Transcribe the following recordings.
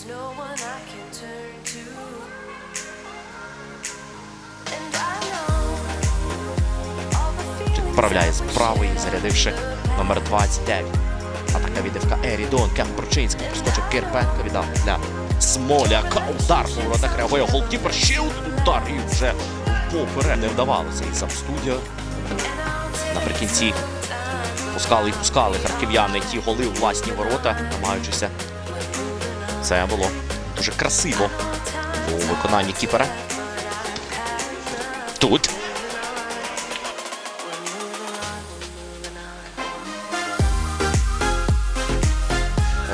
There's no one I can turn to. Вправляє з правої, зарядивши номер 29. Атака від ФК Ерідон, Кем Прочинський, проскочив Кирпенко, віддав для Смоляка. Удар по воротах реагує голкіпер. Ще один удар і вже поперед не вдавалося. І сам студіо наприкінці пускали і пускали харків'яни ті голи у власні ворота, намагаючися. Це було дуже красиво у виконанні кіпера. Тут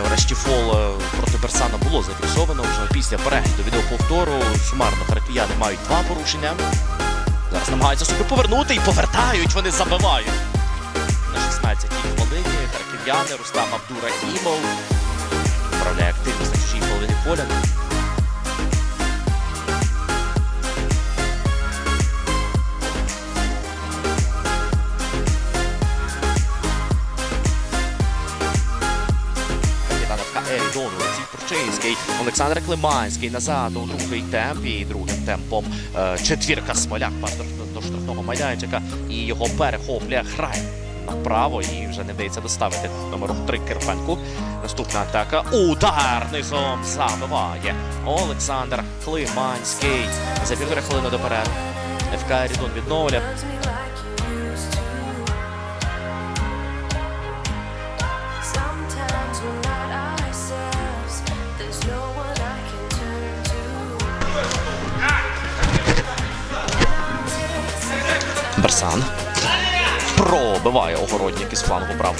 Врешті фол е, проти Берсана було зафіксовано вже після перегляду відеоповтору. Сумарно харків'яни мають два порушення. Зараз намагаються собі повернути і повертають, вони забивають. На 16-й хвилині харків'яни Рустам Абдурахімов вправляє активність поля. Ерідон Олексій Прочинський, Олександр Климанський назад у другий темп і другим темпом е, четвірка Смоляк до, штрафного майданчика. І його перехоплює грає направо і вже не вдається доставити номером 3 Кирпенку. Наступна атака. Удар низом забиває Олександр Климанський. За півтори хвилини до перерви. ФК Ерідон відновлює. loves Пробиває огородник із флангу прав.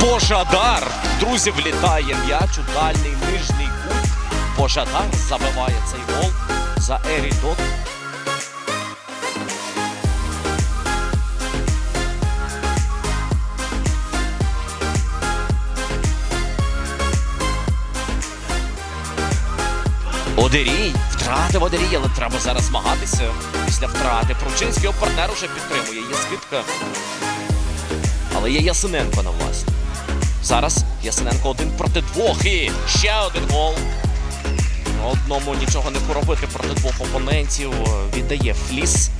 Божадар! Друзі, влітає м'яч у дальній нижній кут. Божадар забиває цей гол за Ерідот. Одерій втратив Одерій, але треба зараз змагатися після втрати. Пручинський його партнер уже підтримує. Є скидка. Але є Ясиненко на власні. Зараз Ясиненко один проти двох. І ще один гол. Одному нічого не поробити проти двох опонентів. Віддає фліс.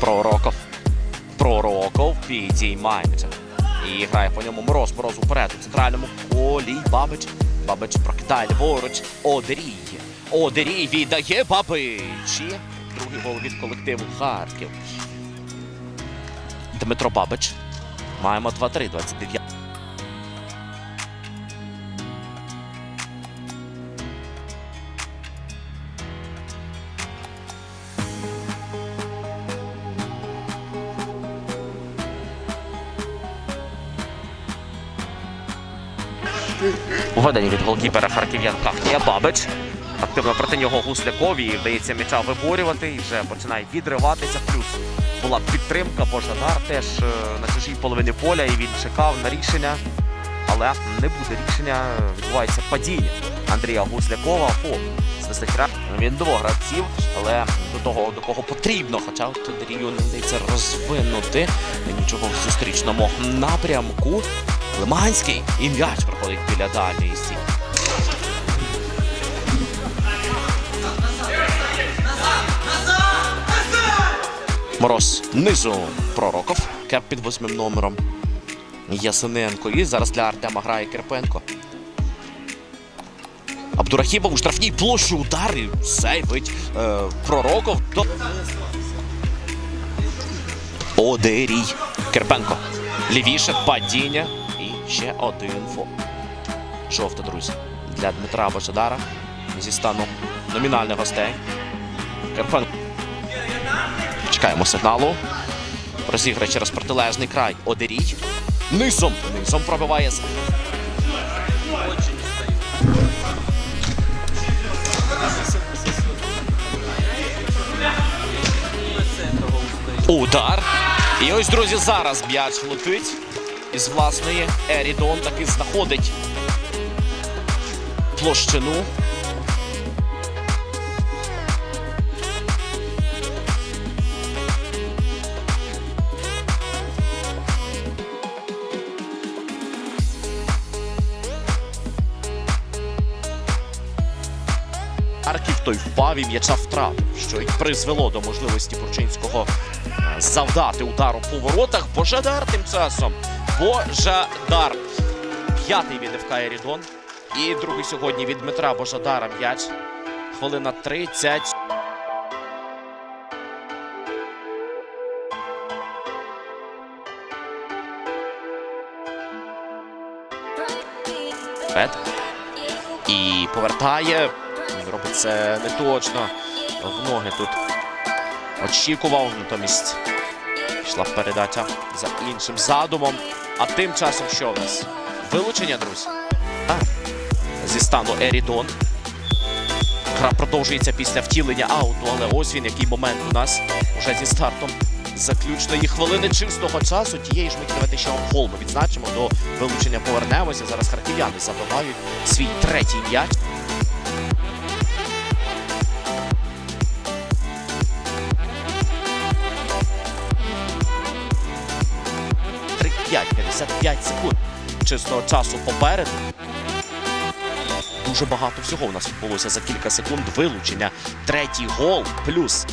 Пророков. Пророков підіймається. І грає по ньому мороз, мороз уперед у центральному колі. Бабич. Бабич прокидає ліворуч. Одерій. Одерій віддає Бабич. Другий гол від колективу Харків. Дмитро Бабич. Маємо 2-3, 29. Введення від голкіпера харків'янка є Бабич. Активно проти нього Гусляков і вдається м'яча виборювати і вже починає відриватися. Плюс була підтримка, Божадар теж е, на чужій половині поля і він чекав на рішення. Але не буде рішення. Відбувається падіння Андрія Гуслякова по свистихра. Він двох гравців, але до того, до кого потрібно, хоча Андрію не вдається розвинути нічого в зустрічному напрямку. Лиманський і м'яч проходить біля дальньої стіни. Мороз низу Пророков. Кеп під восьмим номером. Ясиненко. І зараз для Артема грає Керпенко. Абдурахімов у штрафній площі удар і сейвить е, Пророков. До... Одерій. Керпенко. Лівіше падіння. І ще один фол. Жовта, друзі. Для Дмитра Божадара зі стану номінальних гостей. Карпенко. Чекаємо сигналу. Розіграє через протилежний край. Одерій. Низом. Низом пробиває. Удар. І ось, друзі, зараз м'яч летить із власної Ерідон таки знаходить площину. Арків той впав і м'яча втратив, що й призвело до можливості Бурчинського е, завдати удару по воротах. Божадар тим часом. Божадар. П'ятий від ФК Ерідон. І другий сьогодні від Дмитра Божадара м'яч. Хвилина 30. Фед. І повертає. Він робить це не точно. В ноги тут очікував, натомість йшла передача за іншим задумом. А тим часом що в нас? Вилучення, друзі. А, зі стану Ерідон. Гра продовжується після втілення ауту, але ось він, який момент у нас уже зі стартом заключної хвилини чистого часу. Тієї ж миті давайте ще гол ми відзначимо. До вилучення повернемося. Зараз харків'яни забивають свій третій м'яч. 5-55 секунд чистого часу попереду. Дуже багато всього у нас відбулося за кілька секунд. Вилучення. Третій гол плюс